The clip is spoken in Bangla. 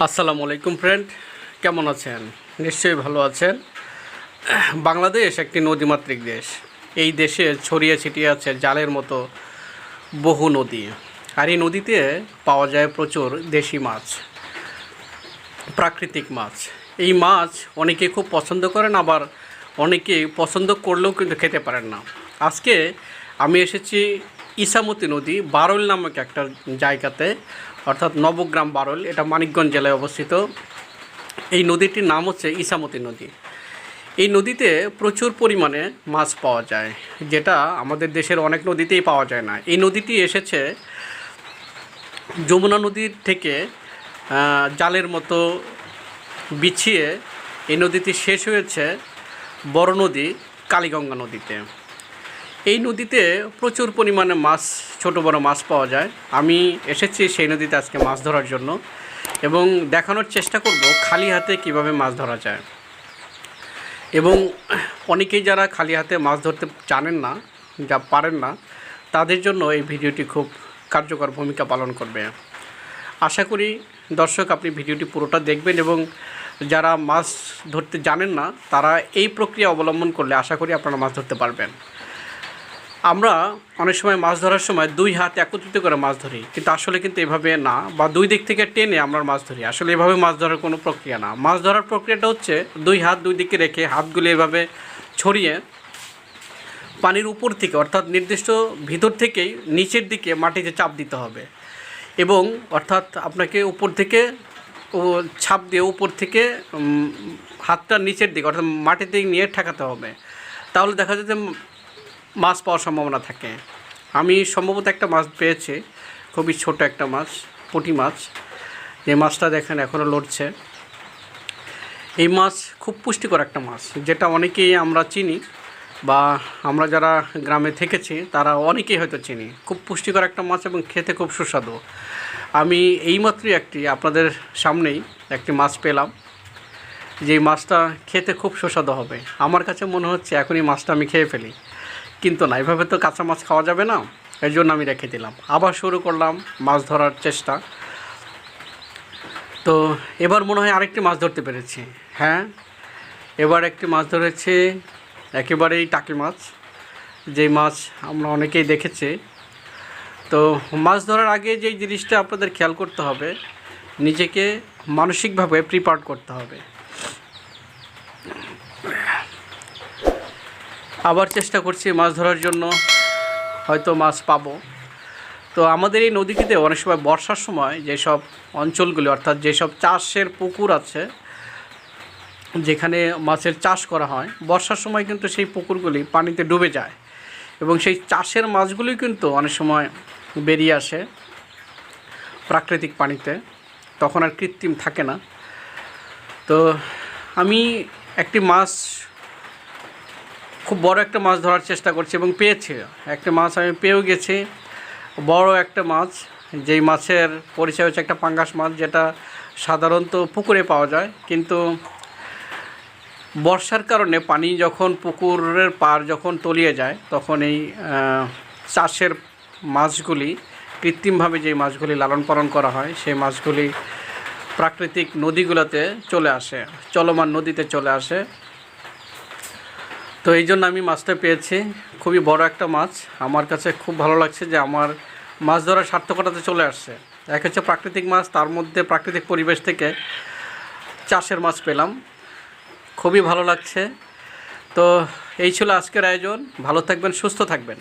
আসসালামু আলাইকুম ফ্রেন্ড কেমন আছেন? নিশ্চয়ই ভালো আছেন। বাংলাদেশ একটি নদীমাতৃক দেশ। এই দেশে ছড়িয়ে ছিটিয়ে আছে জালের মতো বহু নদী। আর এই নদীতে পাওয়া যায় প্রচুর দেশি মাছ, প্রাকৃতিক মাছ। এই মাছ অনেকে খুব পছন্দ করেন, আবার অনেকে পছন্দ করলেও কিন্তু খেতে পারেন না। আজকে আমি এসেছি ইসামতি নদী, বারল নামক একটা জায়গাতে, অর্থাৎ নবগ্রাম বারল, এটা মানিকগঞ্জ জেলায় অবস্থিত। এই নদীটির নাম হচ্ছে ইসামতি নদী। এই নদীতে প্রচুর পরিমাণে মাছ পাওয়া যায়, যেটা আমাদের দেশের অনেক নদীতেই পাওয়া যায় না। এই নদীটি এসেছে যমুনা নদীর থেকে জালের মতো বিছিয়ে, এই নদীটি শেষ হয়েছে বড় নদী, কালীগঙ্গা নদীতে। এই নদীতে প্রচুর পরিমাণে মাছ, ছোট বড় মাছ পাওয়া যায়। আমি এসেছি সেই নদীতে আজকে মাছ ধরার জন্য এবং দেখানোর চেষ্টা করব খালি হাতে কীভাবে মাছ ধরা যায়। এবং অনেকেই যারা খালি হাতে মাছ ধরতে জানেন না, যা পারেন না, তাদের জন্য এই ভিডিওটি খুব কার্যকর ভূমিকা পালন করবে। আশা করি দর্শক আপনি ভিডিওটি পুরোটা দেখবেন এবং যারা মাছ ধরতে জানেন না, তারা এই প্রক্রিয়া অবলম্বন করলে আশা করি আপনারা মাছ ধরতে পারবেন। আমরা অনেক সময় মাছ ধরার সময় দুই হাত একত্রিত করে মাছ ধরি, কিন্তু আসলে কিন্তু এভাবে না, বা দুই দিক থেকে টেনে আমরা মাছ ধরি। আসলে এভাবে মাছ ধরার কোনো প্রক্রিয়া না। মাছ ধরার প্রক্রিয়াটা হচ্ছে দুই হাত দুই দিকে রেখে হাতগুলি এভাবে ছড়িয়ে পানির উপর থেকে, অর্থাৎ নির্দিষ্ট ভিতর থেকেই নিচের দিকে মাটিতে চাপ দিতে হবে। এবং অর্থাৎ আপনাকে উপর থেকে ও ছাপ দিয়ে উপর থেকে হাতটা নিচের দিকে, অর্থাৎ মাটিতে নিয়ে ঠেকাতে হবে। তাহলে দেখা যায় যে মাছ পাওয়ার সম্ভাবনা থাকে। আমি সম্ভবত একটা মাছ পেয়েছি, খুবই ছোট একটা মাছ, পুঁটি মাছ। যে মাছটা দেখেন এখনও লড়ছে। এই মাছ খুব পুষ্টিকর একটা মাছ, যেটা অনেকেই আমরা চিনি বা আমরা যারা গ্রামে থেকেছি, তারা অনেকেই হয়তো চিনি। খুব পুষ্টিকর একটা মাছ এবং খেতে খুব সুস্বাদু। আমি এইমাত্রই একটি আপনাদের সামনেই একটি মাছ পেলাম। যে মাছটা খেতে খুব সুস্বাদু হবে। আমার কাছে মনে হচ্ছে এখনই মাছটা আমি খেয়ে ফেলি। কিন্তু না এভাবে তো কাঁচা মাছ খাওয়া যাবে না এই জন্য আমি রেখে দিলাম। আবার শুরু করলাম মাছ ধরার চেষ্টা। তো এবার মনে হয় আরেকটি মাছ ধরতে পেরেছি। হ্যাঁ এবার একটি মাছ ধরেছি, একেবারেই টাকি মাছ। যেই মাছ আমরা অনেকেই দেখেছি। তো মাছ ধরার আগে যেই জিনিসটা আপনাদের খেয়াল করতে হবে, নিজেকে মানসিকভাবে প্রিপার করতে হবে। আবার চেষ্টা করছি মাছ ধরার জন্য, হয়তো মাছ পাবো। তো আমাদের এই নদীটিতে অনেক সময় বর্ষার সময় যেসব অঞ্চলগুলি, অর্থাৎ যেসব চাষের পুকুর আছে, যেখানে মাছের চাষ করা হয়, বর্ষার সময় কিন্তু সেই পুকুরগুলি পানিতে ডুবে যায় এবং সেই চাষের মাছগুলি কিন্তু অনেক সময় বেরিয়ে আসে প্রাকৃতিক পানিতে। তখন আর কৃত্রিম থাকে না। তো আমি একটি মাছ খুব বড় একটা মাছ ধরার চেষ্টা করছি এবং পেয়েছি। একটা মাছ আমি পেয়েও গেছি। বড় একটা মাছ, যেই মাছের পরিচয় হচ্ছে একটা পাঙ্গাস মাছ যেটা সাধারণত পুকুরে পাওয়া যায়। কিন্তু বর্ষার কারণে পানি যখন পুকুরের পার যখন তলিয়ে যায়, তখন এই চাষের মাছগুলি, কৃত্রিমভাবে যে মাছগুলি লালন পালন করা হয়, সেই মাছগুলি প্রাকৃতিক নদীগুলোতে চলে আসে, চলমান নদীতে চলে আসে। তো এই জন্য আমি মাছটা পেয়েছি। খুবই বড় একটা মাছ। আমার কাছে খুব ভালো লাগছে যে আমার মাছ ধরার সার্থকতাতে চলে আসছে। এক হচ্ছে প্রাকৃতিক মাছ, তার মধ্যে প্রাকৃতিক পরিবেশ থেকে চাষের মাছ পেলাম। খুবই ভালো লাগছে। তো এই ছিল আজকের আয়োজন। ভালো থাকবেন, সুস্থ থাকবেন।